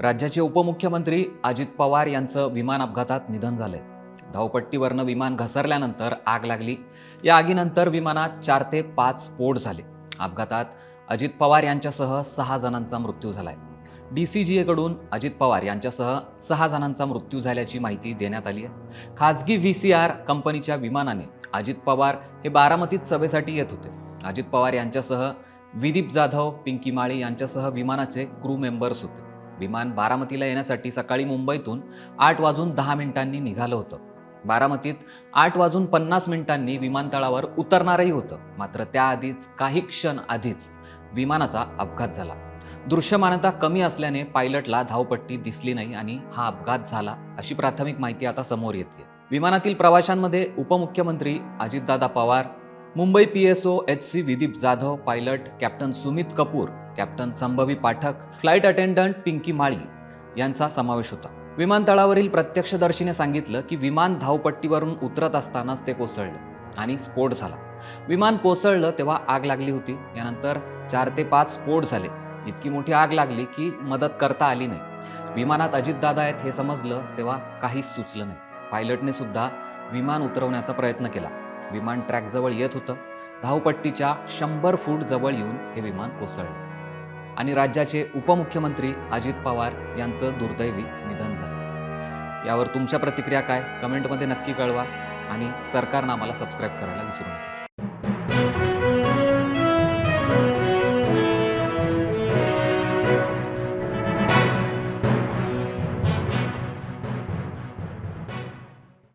राज्याचे उपमुख्यमंत्री अजित पवार यांचं विमान अपघातात निधन झालंय. धावपट्टीवरनं विमान घसरल्यानंतर आग लागली. या आगीनंतर विमानात चार ते पाच स्फोट झाले. अपघातात अजित पवार यांच्यासह सहा जणांचा मृत्यू झालाय. डी सी जी एकडून अजित पवार यांच्यासह सहा जणांचा मृत्यू झाल्याची माहिती देण्यात आली आहे. खासगी व्ही सी आर कंपनीच्या विमानाने अजित पवार हे बारामतीत सभेसाठी येत होते. अजित पवार यांच्यासह विदीप जाधव पिंकी माळी यांच्यासह विमानाचे क्रू मेंबर्स होते. विमान बारामतीला येण्यासाठी सकाळी मुंबईतून आठ वाजून दहा मिनिटांनी निघालं होतं. बारामतीत आठ वाजून पन्नास मिनिटांनी विमानतळावर उतरणारही होतं. मात्र त्याआधीच काही क्षण आधीच विमानाचा अपघात झाला. दृश्यमानता कमी असल्याने पायलटला धावपट्टी दिसली नाही आणि हा अपघात झाला अशी प्राथमिक माहिती आता समोर येते. विमानातील प्रवाशांमध्ये उपमुख्यमंत्री Ajitdada Pawar Mumbai P S O H C Vidip Jadhav pilot captain Sumit Kapoor captain Sambhavi Pathak flight attendant Pinky Mali यांचा समावेश होता. विमानतळावरील प्रत्यक्षदर्शीने सांगितलं की विमान धावपट्टीवरून उतरत असतानाच ते कोसळलं आणि स्फोट झाला. विमान कोसळलं तेव्हा आग लागली होती. यानंतर चार ते पाच स्फोट झाले. इतकी मोठी आग लागली की मदत करता आली नाही. विमानात अजितदादा आहेत हे समजलं तेव्हा काहीच सुचलं नाही. पायलटने सुद्धा विमान उतरवण्याचा प्रयत्न केला. विमान ट्रॅकजवळ येत होतं. धावपट्टीच्या शंभर फूट जवळ येऊन हे विमान कोसळलं. आणि राज्याचे उपमुख्यमंत्री अजित पवार यांचं दुर्दैवी निधन झालं. यावर तुमच्या प्रतिक्रिया काय? कमेंटमध्ये नक्की कळवा आणि सरकारनं आम्हाला सबस्क्राईब करायला विसरू नका.